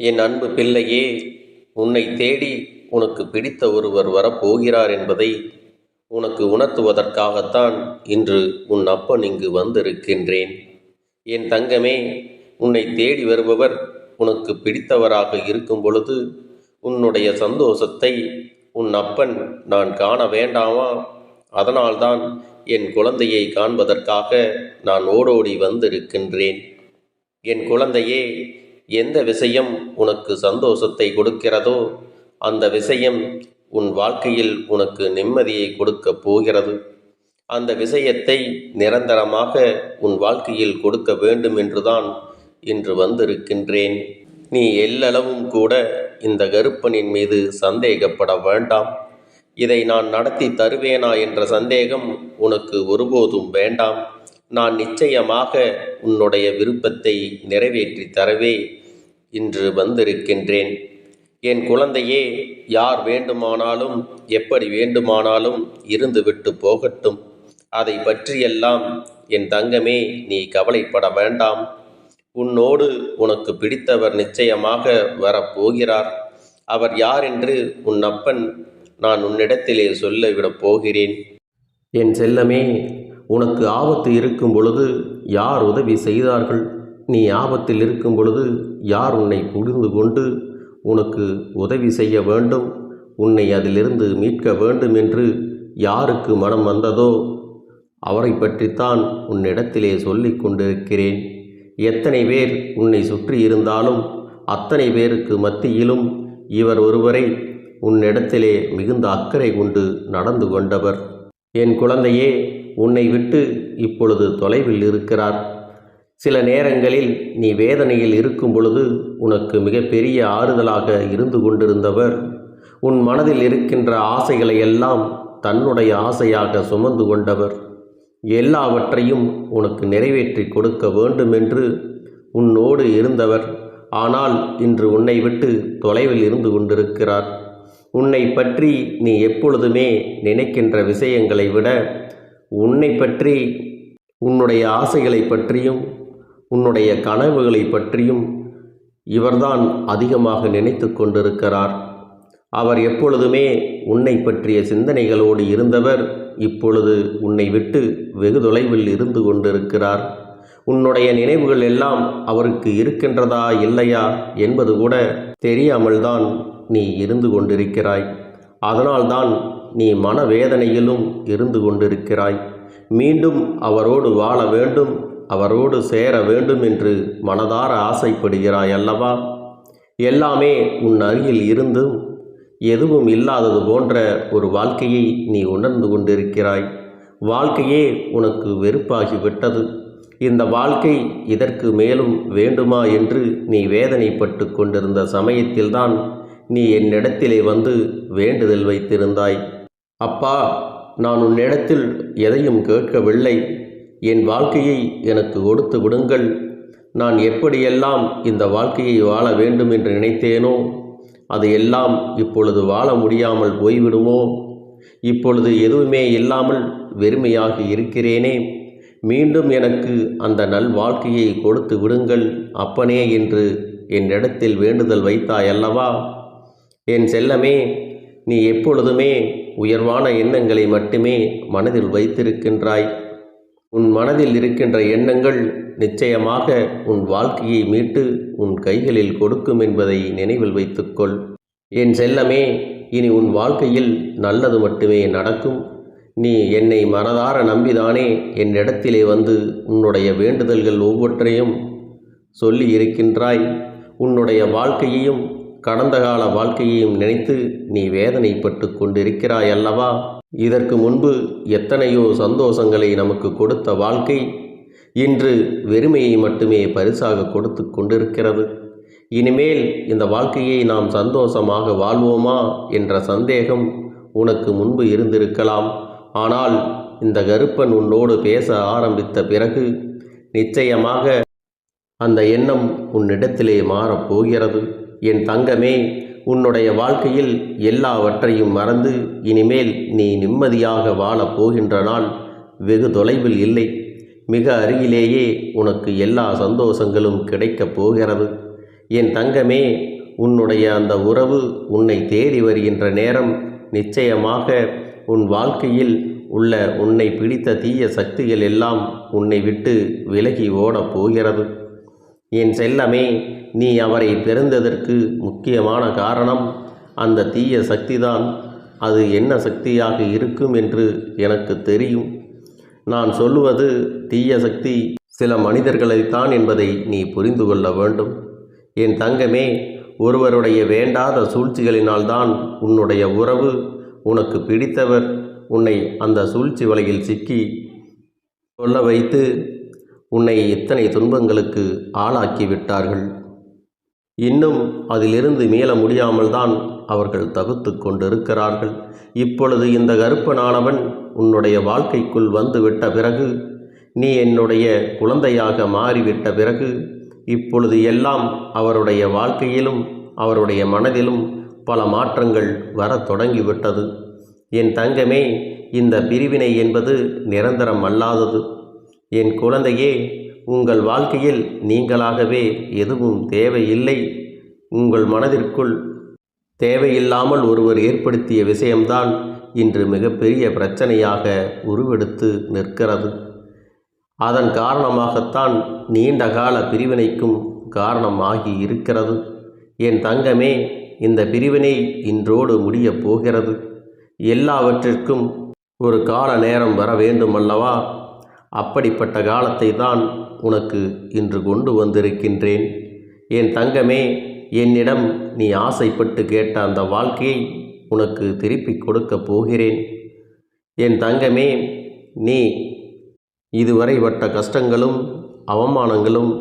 என் அன்பு பிள்ளையே உன்னை தேடி உனக்கு பிடித்த ஒருவர் வரப்போகிறார் என்பதை உனக்கு உணர்த்துவதற்காகத்தான் இன்று உன் அப்பன் இங்கு வந்திருக்கின்றேன். என் தங்கமே உன்னை தேடி வருபவர் உனக்கு பிடித்தவராக இருக்கும் பொழுது உன்னுடைய சந்தோஷத்தை உன் அப்பன் நான் காண வேண்டாமா? அதனால்தான் என் குழந்தையை காண்பதற்காக நான் ஓடோடி வந்திருக்கின்றேன். என் குழந்தையே எந்த விஷயம் உனக்கு சந்தோஷத்தை கொடுக்கிறதோ அந்த விஷயம் உன் வாழ்க்கையில் உனக்கு நிம்மதியை கொடுக்கப் போகிறது. அந்த விஷயத்தை நிரந்தரமாக உன் வாழ்க்கையில் கொடுக்க வேண்டும் என்றுதான் இன்று வந்திருக்கின்றேன். நீ எல்லளவும் கூட இந்த கருப்பனின் மீது சந்தேகப்பட வேண்டாம். இதை நான் நடத்தி தருவேனா என்ற சந்தேகம் உனக்கு ஒருபோதும் வேண்டாம். நான் நிச்சயமாக உன்னுடைய விருப்பத்தை நிறைவேற்றி தரவே இன்று வந்திருக்கின்றேன். என் குழந்தையே யார் வேண்டுமானாலும் எப்படி வேண்டுமானாலும் இருந்துவிட்டு போகட்டும். அதை பற்றியெல்லாம் என் தங்கமே நீ கவலைப்பட வேண்டாம். உன்னோடு உனக்கு பிடித்தவர் நிச்சயமாக வரப்போகிறார். அவர் யார் என்று உன் அப்பன் நான் உன்னிடத்திலே சொல்லிவிடப் போகிறேன். என் செல்லமே உனக்கு ஆபத்து இருக்கும் பொழுது யார் உதவி செய்தார்கள்? நீ ஆபத்தில் இருக்கும் பொழுது யார் உன்னை புரிந்து கொண்டு உனக்கு உதவி செய்ய வேண்டும்? உன்னை அதிலிருந்து மீட்க வேண்டும் என்று யாருக்கு மனம் வந்ததோ அவரை பற்றித்தான் உன்னிடத்திலே சொல்லிக் கொண்டிருக்கிறேன். எத்தனை பேர் உன்னை சுற்றி இருந்தாலும் அத்தனை பேருக்கு மத்தியிலும் இவர் ஒருவரை உன்னிடத்திலே மிகுந்த அக்கறை கொண்டு நடந்து கொண்டவர். என் குழந்தையே உன்னை விட்டு இப்பொழுது தொலைவில் இருக்கிறார். சில நேரங்களில் நீ வேதனையில் இருக்கும் பொழுது உனக்கு மிகப்பெரிய ஆறுதலாக இருந்து கொண்டிருந்தவர். உன் மனதில் இருக்கின்ற ஆசைகளை எல்லாம் தன்னுடைய ஆசையாக சுமந்து கொண்டவர். எல்லாவற்றையும் உனக்கு நிறைவேற்றி கொடுக்க வேண்டும் என்று உன்னோடு இருந்தவர். ஆனால் இன்று உன்னை விட்டு தொலைவில் இருந்து கொண்டிருக்கிறார். உன்னை பற்றி நீ எப்பொழுதுமே நினைக்கின்ற விஷயங்களை விட உன்னை பற்றி உன்னுடைய ஆசைகளை பற்றியும் உன்னுடைய கனவுகளை பற்றியும் இவர்தான் அதிகமாக நினைத்து கொண்டிருக்கிறார். அவர் எப்பொழுதுமே உன்னை பற்றிய சிந்தனைகளோடு இருந்தவர் இப்பொழுது உன்னை விட்டு வெகு தொலைவில் இருந்து கொண்டிருக்கிறார். உன்னுடைய நினைவுகள் எல்லாம் அவருக்கு இருக்கின்றதா இல்லையா என்பது கூட தெரியாமல்தான் நீ இருந்து கொண்டிருக்கிறாய். அதனால்தான் நீ மனவேதனையிலும் இருந்து கொண்டிருக்கிறாய். மீண்டும் அவரோடு வாழ வேண்டும். அவரோடு சேர வேண்டும் என்று மனதார ஆசைப்படுகிறாய் அல்லவா? எல்லாமே உன் அருகில் இருந்தும் எதுவும் இல்லாதது போன்ற ஒரு வாழ்க்கையை நீ உணர்ந்து கொண்டிருக்கிறாய். வாழ்க்கையே உனக்கு வெறுப்பாகிவிட்டது இந்த வாழ்க்கை இதற்கு மேலும் வேண்டுமா என்று நீ வேதனைப்பட்டு கொண்டிருந்த சமயத்தில்தான் நீ என்னிடத்திலே வந்து வேண்டுதல் வைத்திருந்தாய். அப்பா நான் உன்னிடத்தில் எதையும் கேட்கவில்லை. என் வாழ்க்கையை எனக்கு கொடுத்து விடுங்கள். நான் எப்படியெல்லாம் இந்த வாழ்க்கையை வாழ வேண்டும் என்று நினைத்தேனோ அது எல்லாம் இப்பொழுது வாழ முடியாமல் போய்விடுமோ? இப்பொழுது எதுவுமே இல்லாமல் வெறுமையாக இருக்கிறேனே. மீண்டும் எனக்கு அந்த நல் வாழ்க்கையை கொடுத்து விடுங்கள். அப்பனே என்று என்னிடத்தில் வேண்டுதல் வைத்தாய் அல்லவா என் செல்லமே நீ எப்பொழுதுமே உயர்வான எண்ணங்களை மட்டுமே மனதில் வைத்திருக்கின்றாய். உன் மனதில் இருக்கின்ற எண்ணங்கள் நிச்சயமாக உன் வாழ்க்கையை மீட்டு உன் கைகளில் கொடுக்கும் என்பதை நினைவில் வைத்துக்கொள். என் செல்லமே இனி உன் வாழ்க்கையில் நல்லது மட்டுமே நடக்கும். நீ என்னை மனதார நம்பிதானே என்னிடத்திலே வந்து உன்னுடைய வேண்டுதல்கள் ஒவ்வொன்றையும் சொல்லி இருக்கின்றாய். உன்னுடைய வாழ்க்கையையும் கடந்த கால வாழ்க்கையையும் நினைத்து நீ வேதனைப்பட்டு கொண்டிருக்கிறாய் அல்லவா? இதற்கு முன்பு எத்தனையோ சந்தோஷங்களை நமக்கு கொடுத்த வாழ்க்கை இன்று வெறுமையை மட்டுமே பரிசாக கொடுத்து கொண்டிருக்கிறது. இனிமேல் இந்த வாழ்க்கையை நாம் சந்தோஷமாக வாழ்வோமா என்ற சந்தேகம் உனக்கு முன்பு இருந்திருக்கலாம். ஆனால் இந்த கருப்பன் உன்னோடு பேச ஆரம்பித்த பிறகு நிச்சயமாக அந்த எண்ணம் உன்னிடத்திலே மாறப்போகிறது என் தங்கமே உன்னுடைய வாழ்க்கையில் எல்லாவற்றையும் மறந்து இனிமேல் நீ நிம்மதியாக வாழப் போகின்ற நாள் வெகு தொலைவில் இல்லை. மிக அருகிலேயே உனக்கு எல்லா சந்தோஷங்களும் கிடைக்கப் போகிறது. என் தங்கமே உன்னுடைய அந்த உறவு உன்னை தேடி வருகின்ற நேரம் நிச்சயமாக உன் வாழ்க்கையில் உள்ள உன்னை பிடித்த தீய சக்திகள் எல்லாம் உன்னை விட்டு விலகி ஓடப் போகிறது. என் செல்லமே நீ அவரை பிறந்ததற்கு முக்கியமான காரணம் அந்த தீய சக்திதான். அது என்ன சக்தியாக இருக்கும் என்று எனக்கு தெரியும். நான் சொல்லுவது தீய சக்தி சில மனிதர்களைத்தான் என்பதை நீ புரிந்து கொள்ள வேண்டும். என் தங்கமே ஒருவருடைய வேண்டாத சூழ்ச்சிகளினால்தான் உன்னுடைய உறவு உனக்கு பிடித்தவர். உன்னை அந்த சூழ்ச்சி வலையில் சிக்கி கொள்ள வைத்து உன்னை இத்தனை துன்பங்களுக்கு ஆளாக்கி விட்டார்கள் இன்னும் அதிலிருந்து மீள முடியாமல் தான் அவர்கள் தகுத்து கொண்டிருக்கிறார்கள். இப்பொழுது இந்த கருப்பனானவன் உன்னுடைய வாழ்க்கைக்குள் வந்து விட்ட பிறகு நீ என்னுடைய குழந்தையாக மாறிவிட்ட பிறகு இப்பொழுது எல்லாம் அவருடைய வாழ்க்கையிலும் அவருடைய மனதிலும் பல மாற்றங்கள் வரத் தொடங்கிவிட்டது. என் தங்கமே இந்த பிரிவினை என்பது நிரந்தரம் அல்லாதது. என் குழந்தையே உங்கள் வாழ்க்கையில் நீங்களாகவே எதுவும் தேவையில்லை. உங்கள் மனதிற்குள் தேவையில்லாமல் ஒருவர் ஏற்படுத்திய விஷயம்தான் இன்று மிகப்பெரிய பிரச்சனையாக உருவெடுத்து நிற்கிறது. அதன் காரணமாகத்தான் நீண்ட கால பிரிவினைக்கும் காரணமாகி இருக்கிறது. என் தங்கமே இந்த பிரிவினை இன்றோடு முடியப் போகிறது. எல்லாவற்றிற்கும் ஒரு கால நேரம் வர வேண்டுமல்லவா? அப்படிப்பட்ட காலத்தை தான் உனக்கு இன்று கொண்டு வந்திருக்கின்றேன். என் தங்கமே என்னிடம் நீ ஆசைப்பட்டு கேட்ட அந்த வாழ்க்கையை உனக்கு திருப்பி கொடுக்கப் போகிறேன். என் தங்கமே நீ இதுவரை பட்ட கஷ்டங்களும் அவமானங்களும்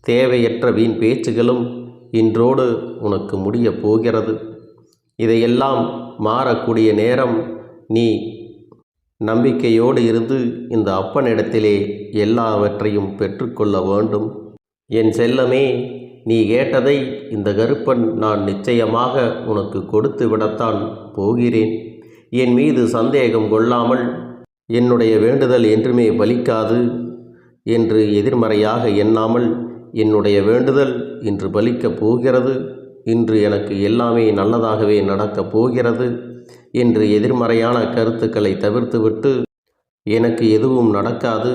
தேவையற்ற வீண் பேச்சுகளும் இன்றோடு உனக்கு முடியப் போகிறது. இதையெல்லாம் மாறக்கூடிய நேரம் நீ நம்பிக்கையோடு இருந்து இந்த அப்பனிடத்திலே எல்லாவற்றையும் பெற்றுக்கொள்ள வேண்டும். என் செல்லமே நீ கேட்டதை இந்த கருப்பன் நான் நிச்சயமாக உனக்கு கொடுத்து விடத்தான் போகிறேன். என் மீது சந்தேகம் கொள்ளாமல் என்னுடைய வேண்டுதல் என்றுமே பலிக்காது என்று எதிர்மறையாக எண்ணாமல் என்னுடைய வேண்டுதல் இன்று பலிக்கப் போகிறது. இன்று எனக்கு எல்லாமே நல்லதாகவே நடக்கப் போகிறது. என்று எதிர்மறையான கருத்துக்களை தவிர்த்துவிட்டு எனக்கு எதுவும் நடக்காது.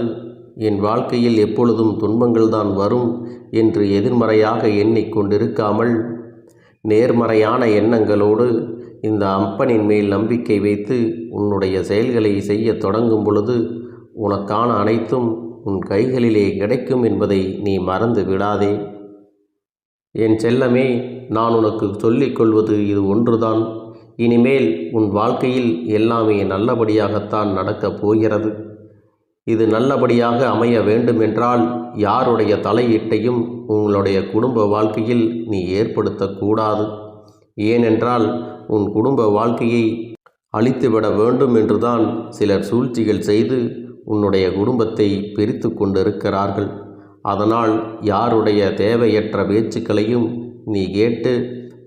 என் வாழ்க்கையில் எப்பொழுதும் துன்பங்கள்தான் வரும் என்று எதிர்மறையாக எண்ணிக்கொண்டிருக்காமல் நேர்மறையான எண்ணங்களோடு இந்த அப்பனின் மேல் நம்பிக்கை வைத்து உன்னுடைய செயல்களை செய்ய தொடங்கும் பொழுது உனக்கான அனைத்தும் உன் கைகளிலே கிடைக்கும் என்பதை நீ மறந்து விடாதே. என் செல்லமே நான் உனக்கு சொல்லிக் கொள்வது இது ஒன்றுதான். இனிமேல் உன் வாழ்க்கையில் எல்லாமே நல்லபடியாகத்தான் நடக்கப் போகிறது. இது நல்லபடியாக அமைய வேண்டுமென்றால் யாருடைய தலையீட்டையும் உங்களுடைய குடும்ப வாழ்க்கையில் நீ ஏற்படுத்தக்கூடாது ஏனென்றால் உன் குடும்ப வாழ்க்கையை அழித்துவிட வேண்டும் என்றுதான் சிலர் சூழ்ச்சிகள் செய்து உன்னுடைய குடும்பத்தை பிரித்து கொண்டிருக்கிறார்கள். அதனால் யாருடைய தேவையற்ற பேச்சுக்களையும் நீ கேட்டு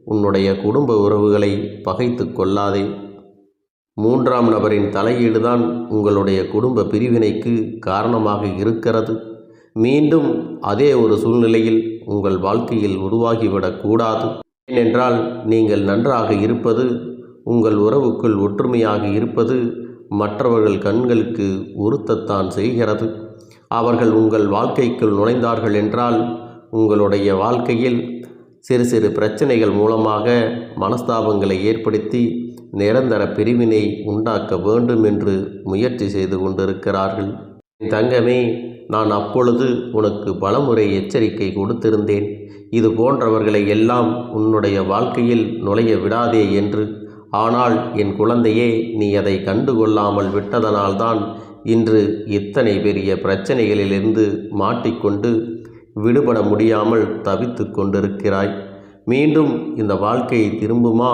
உன்னுடைய குடும்ப உறவுகளை பகைத்து கொள்ளாதே. மூன்றாம் நபரின் தலையீடுதான் உங்களுடைய குடும்ப பிரிவினைக்கு காரணமாக இருக்கிறது. மீண்டும் அதே ஒரு சூழ்நிலையில் உங்கள் வாழ்க்கையில் உருவாகிவிடக்கூடாது ஏனென்றால் நீங்கள் நன்றாக இருப்பது உங்கள் உறவுக்குள் ஒற்றுமையாக இருப்பது மற்றவர்கள் கண்களுக்கு உறுத்தத்தான் செய்கிறது. அவர்கள் உங்கள் வாழ்க்கைக்குள் நுழைந்தார்கள் என்றால் உங்களுடைய வாழ்க்கையில் சிறு சிறு பிரச்சனைகள் மூலமாக மனஸ்தாபங்களை ஏற்படுத்தி நிரந்தர பிரிவினை உண்டாக்க வேண்டும் என்று முயற்சி செய்து கொண்டிருக்கிறார்கள். தங்கமே நான் அப்பொழுது உனக்கு பலமுறை எச்சரிக்கை கொடுத்திருந்தேன். இது போன்றவர்களை எல்லாம் உன்னுடைய வாழ்க்கையில் நுழைய விடாதே என்று. ஆனால் என் குழந்தையே நீ அதை கண்டுகொள்ளாமல் விட்டதனால்தான் இன்று இத்தனை பெரிய பிரச்சனைகளிலிருந்து மாட்டிக்கொண்டு விடுபட முடியாமல் தவித்து கொண்டிருக்கிறாய். மீண்டும் இந்த வாழ்க்கை திரும்புமா?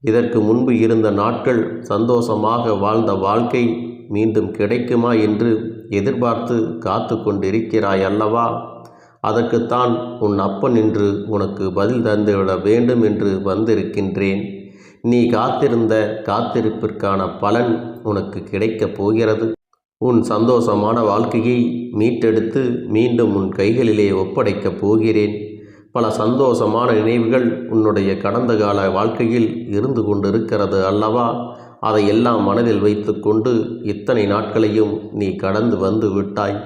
இதற்கு முன்பு இருந்த நாட்கள் சந்தோஷமாக வாழ்ந்த வாழ்க்கை மீண்டும் கிடைக்குமா என்று எதிர்பார்த்து காத்து கொண்டிருக்கிறாய் அல்லவா? அதற்குத்தான் உன் அப்பன் என்று உனக்கு பதில் தந்துவிட வேண்டும் என்று வந்திருக்கின்றேன். நீ காத்திருந்த காத்திருப்பிற்கான பலன் உனக்கு கிடைக்கப் போகிறது. உன் சந்தோஷமான வாழ்க்கையை மீட்டெடுத்து மீண்டும் உன் கைகளிலே ஒப்படைக்கப் போகிறேன். பல சந்தோஷமான நினைவுகள் உன்னுடைய கடந்த கால வாழ்க்கையில் இருந்து கொண்டிருக்கிறது அல்லவா? அதையெல்லாம் மனதில் வைத்துக்கொண்டு இத்தனை நாட்களையும் நீ கடந்து வந்து விட்டாய்.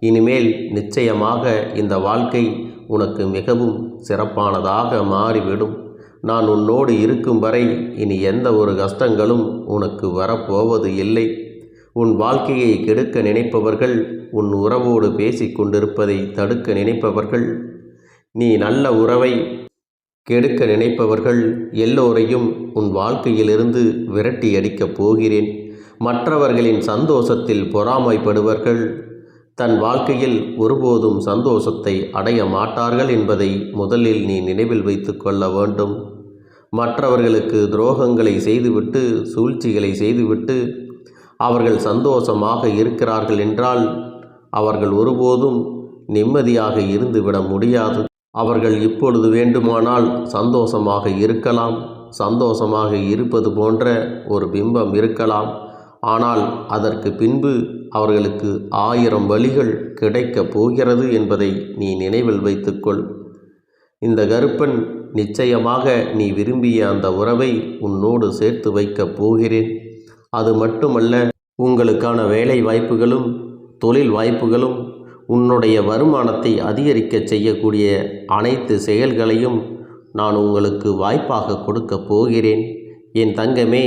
இனிமேல் நிச்சயமாக இந்த வாழ்க்கை உனக்கு மிகவும் சிறப்பானதாக மாறிவிடும். நான் உன்னோடு இருக்கும் வரை இனி எந்த ஒரு கஷ்டங்களும் உனக்கு வரப்போவது இல்லை. உன் வாழ்க்கையை கெடுக்க நினைப்பவர்கள் உன் உறவோடு பேசிக் கொண்டிருப்பதை தடுக்க நினைப்பவர்கள். நீ நல்ல உறவை கெடுக்க நினைப்பவர்கள் எல்லோரையும் உன் வாழ்க்கையிலிருந்து விரட்டி அடிக்கப் போகிறேன். மற்றவர்களின் சந்தோஷத்தில் பொறாமைப்படுவர்கள் தன் வாழ்க்கையில் ஒருபோதும் சந்தோஷத்தை அடைய மாட்டார்கள் என்பதை முதலில் நீ நினைவில் வைத்து கொள்ள வேண்டும். மற்றவர்களுக்கு துரோகங்களை செய்துவிட்டு சூழ்ச்சிகளை செய்துவிட்டு அவர்கள் சந்தோஷமாக இருக்கிறார்கள் என்றால் அவர்கள் ஒருபோதும் நிம்மதியாக இருந்துவிட முடியாது. அவர்கள் இப்பொழுது வேண்டுமானால் சந்தோஷமாக இருக்கலாம் சந்தோஷமாக இருப்பது போன்ற ஒரு பிம்பம் இருக்கலாம். ஆனால் அதற்கு பின்பு அவர்களுக்கு ஆயிரம் வழிகள் கிடைக்கப் போகிறது என்பதை நீ நினைவில் வைத்துக்கொள். இந்த கருப்பன் நிச்சயமாக நீ விரும்பிய அந்த உறவை உன்னோடு சேர்த்து வைக்கப் போகிறேன். அது மட்டுமல்ல உங்களுக்கான வேலை வாய்ப்புகளும் தொழில் வாய்ப்புகளும் உன்னுடைய வருமானத்தை அதிகரிக்கச் செய்யக்கூடிய அனைத்து செயல்களையும் நான் உங்களுக்கு வாய்ப்பாக கொடுக்கப் போகிறேன். என் தங்கமே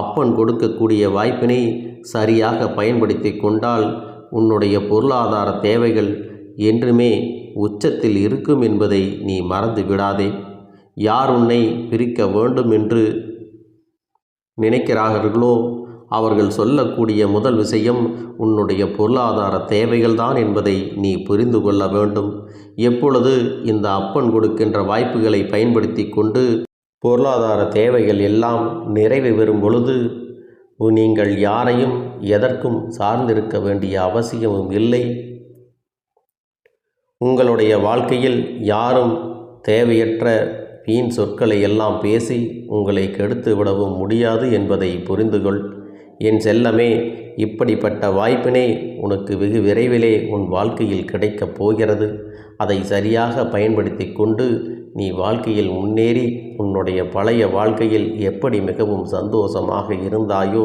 அப்பன் கொடுக்கக்கூடிய வாய்ப்பினை சரியாக பயன்படுத்தி கொண்டால் உன்னுடைய பொருளாதார தேவைகள் என்றுமே உச்சத்தில் இருக்கும் என்பதை நீ மறந்து விடாதே. யார் உன்னை பிரிக்க வேண்டும் என்று நினைக்கிறார்களோ அவர்கள் சொல்லக்கூடிய முதல் விஷயம் உன்னுடைய பொருளாதார தேவைகள்தான் என்பதை நீ புரிந்து கொள்ள வேண்டும். எப்பொழுது இந்த அப்பன் கொடுக்கின்ற வாய்ப்புகளை பயன்படுத்தி கொண்டு பொருளாதார தேவைகள் எல்லாம் நிறைவு பெறும் பொழுது நீங்கள் யாரையும் எதற்கும் சார்ந்திருக்க வேண்டிய அவசியமும் இல்லை. உங்களுடைய வாழ்க்கையில் யாரும் தேவையற்ற வீண் சொற்களை எல்லாம் பேசி உங்களை கெடுத்து விடவும் முடியாது என்பதை புரிந்துகொள். என் செல்லமே இப்படிப்பட்ட வாய்ப்பினை உனக்கு வெகு விரைவிலே உன் வாழ்க்கையில் கிடைக்கப் போகிறது. அதை சரியாக பயன்படுத்தி கொண்டு நீ வாழ்க்கையில் முன்னேறி உன்னுடைய பழைய வாழ்க்கையில் எப்படி மிகவும் சந்தோஷமாக இருந்தாயோ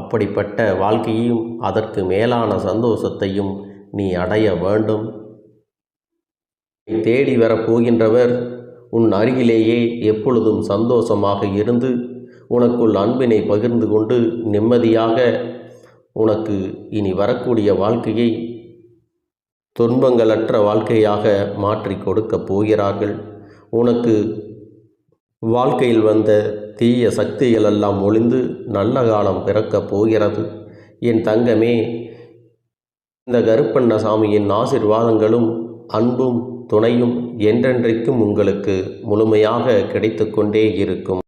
அப்படிப்பட்ட வாழ்க்கையையும் அதற்கு மேலான சந்தோஷத்தையும் நீ அடைய வேண்டும். தேடி வரப்போகின்றவர் உன் அருகிலேயே எப்பொழுதும் சந்தோஷமாக இருந்து உனக்குள் அன்பினை பகிர்ந்து கொண்டு நிம்மதியாக உனக்கு இனி வரக்கூடிய வாழ்க்கையை துன்பங்களற்ற வாழ்க்கையாக மாற்றி கொடுக்கப் போகிறார்கள். உனக்கு வாழ்க்கையில் வந்த தீய சக்திகளெல்லாம் ஒளிந்து நல்ல காலம் பிறக்கப் போகிறது. என் தங்கமே இந்த கருப்பண்ணசாமியின் ஆசிர்வாதங்களும் அன்பும் துணையும் என்றென்றைக்கும் உங்களுக்கு முழுமையாக கிடைத்து கொண்டே இருக்கும்.